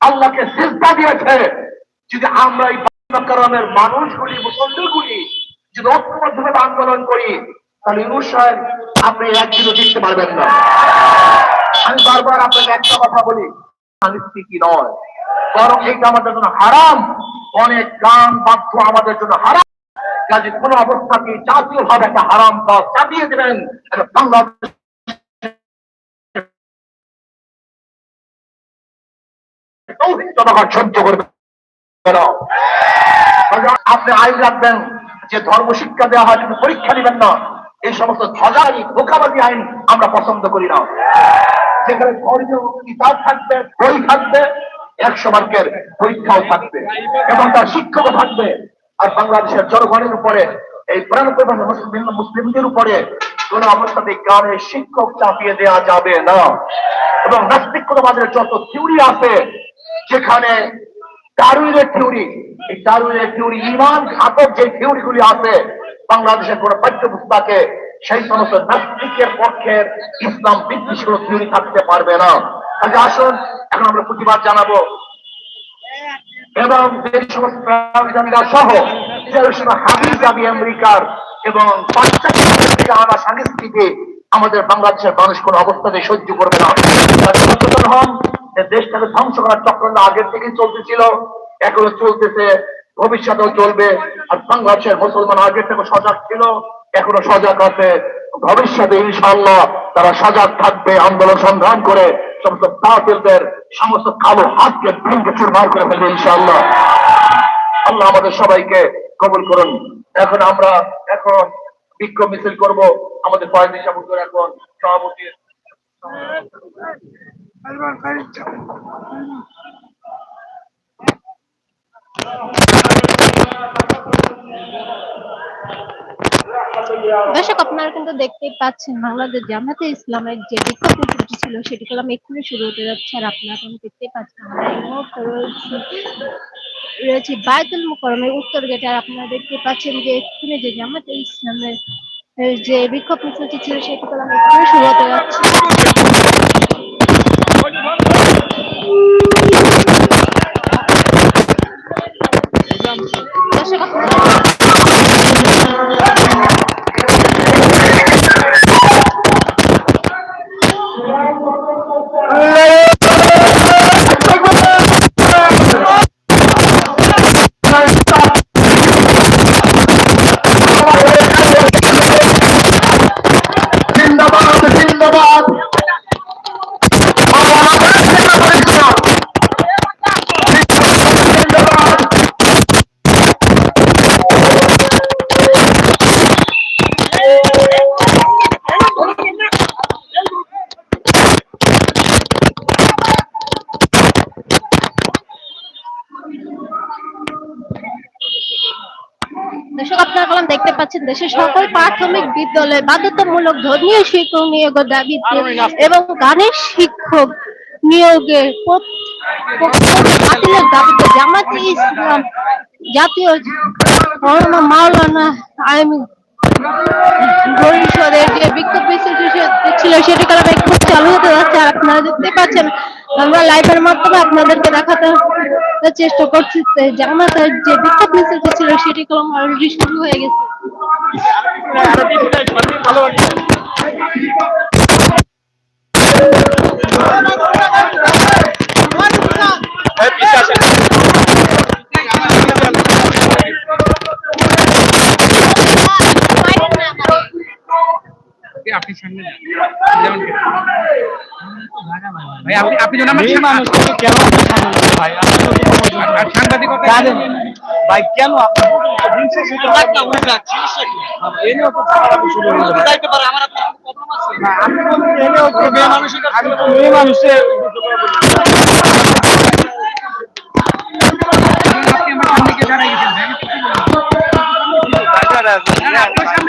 আল্লাহকে সিজদা দিয়েছে। যদি আমরা এই কারণের মানুষগুলি মুসল্লিগুলি যদি ঐক্যবদ্ধভাবে আন্দোলন করি, তাহলে ইউনুস সাহেব, আপনি একদিনও জিততে পারবেন না। আমি বারবার আপনাকে একটা কথা বলি সাংস্কৃতি নয়। বরং এইটা আমাদের জন্য হারাম। অনেক গান, বাদ্য আমাদের জন্য হারাম। কাজে কোন অবস্থাকে জাতীয় ভাবে একটা হারাম পথ চাপিয়ে দেবেন। এটা বাংলাদেশ জনগণ সহ্য করবে আপনি আইন রাখবেন, যে ধর্ম শিক্ষা দেওয়া হয় কিন্তু পরীক্ষা দিবেন না। এই সমস্ত ধজারি ধোকাবাজি আইন আমরা পছন্দ করি না। যেখানে ধর্মীয় কিতাব থাকবে, বই থাকবে, একশো মার্কের পরীক্ষাও থাকবে, এবং তার শিক্ষকও থাকবে। আর বাংলাদেশের জনগণের উপরে, এই প্রাণপ্রধান মুসলিম, মুসলিমদের উপরে কোন অবস্থাতে গ্রামের শিক্ষক চাপিয়ে দেওয়া যাবে না। এবং নাস্তিকতাবাদের যত থিওরি আছে যেখানে ডারউইনের থিওরি এই ডারউইনের থিওরি ইমান ঘাতক যে থিওরি গুলি আছে, বাংলাদেশের কোন পাঠ্যপুস্তকে সেই সমস্ত নাস্তিকের পক্ষের ইসলাম বিদ্বেষী কোন থিওরি থাকতে পারবে না। কাজে আসুন, এখন আমরা প্রতিবাদ জানাব। এবং যে সমস্ত সহ হাবিজ আবি আমেরিকার এবং পাশ্চাত্য আনা সংস্কৃতি আমাদের বাংলাদেশের মানুষ কোন অবস্থাতে সহ্য করবে না। সচেতন হন দেশটাকে ধ্বংস করার চক্রান্ত আগের থেকেই চলতেছিল, এখনও চলতেছে, ভবিষ্যতেও চলবে। আর বাংলাদেশের মুসলমান আগের থেকে সজাগ ছিল, এখনও সজাগ আছে। ভবিষ্যতে ইনশাআল্লাহ তারা সজাগ থাকবে, আন্দোলন সংগ্রাম করে সমস্ত বাতিলদের, সমস্ত কালো হাতকে ভেঙে চুরমার করে ফেলবে ইনশাআল্লাহ। আল্লাহ আমাদের সবাইকে কবুল করুন। এখন আমরা এখন বিক্ষোভ মিছিল করব। আমাদের পয়েন্ট হিসাব এখন দর্শক, আপনারা কিন্তু দেখতেই পাচ্ছেন বাংলাদেশ জামাতে ইসলামের যে বিক্ষোভ মিছিলটি ছিল সেটি কলাম এক্ষুনি শুরু হতে যাচ্ছে আর আপনারা কিন্তু দেখতেই পাচ্ছেন রয়েছি বায়তুল মুকরমের উত্তর গেটে আর আপনারা দেখতে পাচ্ছেন যে এক্ষুনি যে জামাতে ইসলামের যে বিক্ষোভ মিছিলটি ছিল সেটি কলাম এক্ষুনি শুরু হতে যাচ্ছে। Come on, come on. দর্শক আপনার কলম দেখতে পাচ্ছেন দেশের সকল প্রাথমিক বিদ্যালয়ে বাধ্যতামূলক ধর্মীয় শিক্ষক নিয়োগের দাবিতে এবং গানের শিক্ষক নিয়োগের বাতিলের দাবিতে জামাতে ইসলাম জাতীয় মাওলানা আইন পরিষদের যে বিক্ষোভ মিছিলটি সে- ছিল সেটি কারণ খুব চালু হতে যাচ্ছে। আর আপনারা দেখতে পাচ্ছেন আমরা লাইভের মাধ্যমে আপনাদেরকে দেখাতে চেষ্টা করছি জামাতের যে বিক্ষোভ মিছিলটি ছিল সেটি কলম অলরেডি শুরু হয়ে গেছে। আপনি সামনে যান। যেমন কি- ভাই আপনি আপনি যেন আমার এই মানুষকে কেন সামনে ভাই আপনি তো কি সময় দিবেন? আর সাংবাদিকতা জানেন ভাই কেন আপনি দিন শেষে তো আপনি- এনেও তো চালাকি শুরু হয়ে গেল। না, আমি বলছি এনেও তো মেয়ে মানুষের কাছে- আমি তো মেয়ে মানুষের আপনি আমার সামনে গিয়ে দাঁড়াই গেছেন ভাই, আমি কিছু বলবো না। না, না, আপনার সামনে কি শুনবে